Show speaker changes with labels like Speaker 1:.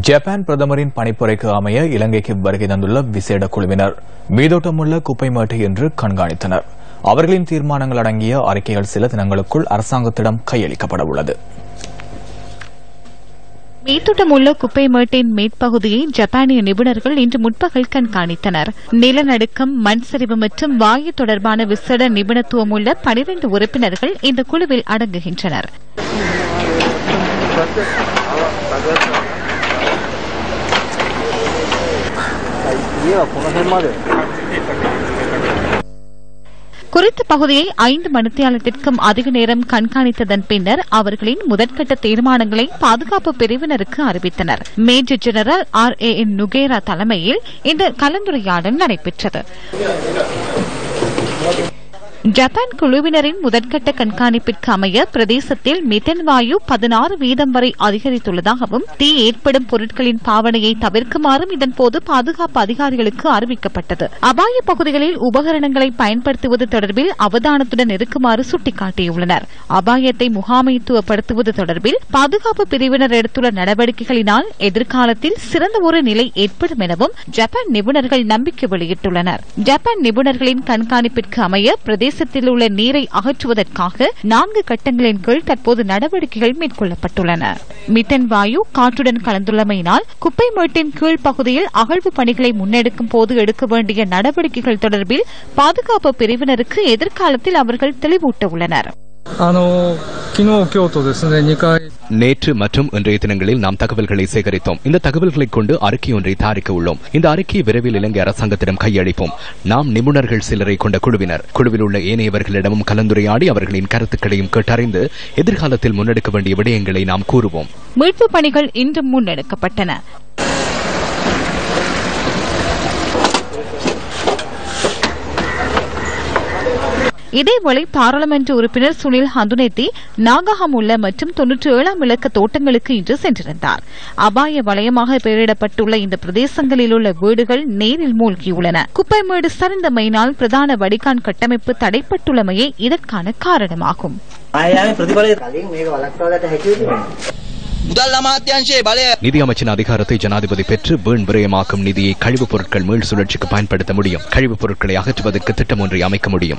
Speaker 1: Japan பிரதமரின் பணிப்புரைக்கு அமைய இலங்கைக்கு வருகை தந்துள்ள விசேட குழுவினர். மீதோட்டமுள்ள குப்பைமேட்டை என்று கண்காணித்தனர். அவர்களின் தீர்மானங்கள் அடங்கிய அறிக்கைகள் சில தினங்களுக்குள் அரசாங்கத்திடம் கையளிக்கப்பட உள்ளது
Speaker 2: மீத்தோட்டமுள்ள குப்பை மேட்டின் மேற்பகுதியை ஜப்பானிய நிபுணர்கள் இன்று முற்பகல் கண்காணித்தனர். நிலநடுக்கம் மண் சரிவு மற்றும் வாயு தொடர்பான விசேட நிபுணத்துவம் உள்ள பனிரெண்டு உறுப்பினர்கள் இந்த குழுவில் அடங்குகின்றனர். குறித்த பகுதியை ஐந்து மணித்தியாலத்திற்கும் அதிக நேரம் கண்காணித்ததன் பின்னர் அவர்களின் முதற்கட்ட தீர்மானங்களை பாதுகாப்பு பிரிவினருக்கு அறிவித்தனர். Major general R A N Nugera தலைமையில் இந்த கலந்துரையாடல் நடைபெற்றது. ஜப்பான் குழுவினரின் முதற்கட்ட கண்காணிப்பிற்கு அமைய பிரதேசத்தில் மிதன் வாயு பதினாறு வீதம் வரை அதிகரித்துள்ளதாகவும் தீ ஏற்படும் பொருட்களின் பாவனையை தவிர்க்குமாறும் இதன்போது பாதுகாப்பு அதிகாரிகளுக்கு அறிவிக்கப்பட்டது. அபாய பகுதிகளில் உபகரணங்களை பயன்படுத்துவது தொடர்பில் அவதானத்துடன் இருக்குமாறு சுட்டிக்காட்டியுள்ளனர். அபாயத்தை முகாமைத்துவப்படுத்துவது தொடர்பில் பாதுகாப்பு பிரிவினர் எடுத்துள்ள நடவடிக்கைகளினால் எதிர்காலத்தில் சிறந்த ஒரு நிலை ஏற்படும் எனவும் ஜப்பான் நிபுணர்கள் நம்பிக்கை வெளியிட்டுள்ளனர். ஜப்பான் நிபுணர்களின் கண்காணிப்பிற்கு அமைய பிரதேச பிரதேசத்தில் உள்ள நீரை அகற்றுவதற்காக நான்கு கட்டங்களின் கீழ் தற்போது நடவடிக்கைகள் மேற்கொள்ளப்பட்டுள்ளன. மித்தன் வாயு காற்றுடன் கலந்துள்ளமையினால் குப்பை மேட்டின் கீழ் பகுதியில் அகழ்வு பணிகளை முன்னெடுக்கும் போது எடுக்க வேண்டிய நடவடிக்கைகள் தொடர்பில் பாதுகாப்பு பிரிவினருக்கு எதிர்காலத்தில் அவர்கள் தெளிவூட்ட உள்ளனர்
Speaker 3: நேற்று மற்றும் இன்றைய தினங்களில் நாம் தகவல்களை சேகரித்தோம். இந்த தகவல்களைக் கொண்டு அறிக்கை ஒன்றை தயாரிக்க உள்ளோம். இந்த அறிக்கை விரைவில் இலங்கை அரசாங்கத்திடம் கையளிப்போம். நாம் நிபுணர்கள் சிலரை கொண்ட குழுவினர். குழுவில் உள்ள ஏனையவர்களிடமும் கலந்துரையாடி அவர்களின் கருத்துக்களையும் கேட்டறிந்து எதிர்காலத்தில் முன்னெடுக்க வேண்டிய விடயங்களை நாம் கூறுவோம்.
Speaker 2: மீட்பு பணிகள் இன்று முன்னெடுக்கப்பட்டன. இதேவேளை பாராளுமன்ற உறுப்பினர் சுனில் ஹந்துனெத்தி நாகஹமுல்ல மற்றும் தொன்னூற்றி ஏழாம் இலக்க தோட்டங்களுக்கு இன்று சென்றிருந்தார். அபாய வலயமாக பெயரிடப்பட்டுள்ள இந்த பிரதேசங்களில் உள்ள வீடுகள் நேரில் மூழ்கியுள்ளன. குப்பைமேடு சரிந்தமையினால் பிரதான வடிகான் கட்டமைப்பு தடைப்பட்டுள்ளமையே இதற்கான காரணமாகும்.
Speaker 4: முதல்
Speaker 3: நிதி அமைச்சின் அதிகாரத்தை ஜனாதிபதி பெற்று வீண் விரயமாக்கும் நிதியை கழிவுப் பொருட்கள் மீள் சுழற்சிக்கு பயன்படுத்த முடியும். கழிவுப் பொருட்களை அகற்றுவதற்கு திட்டம் ஒன்றை அமைக்க முடியும்.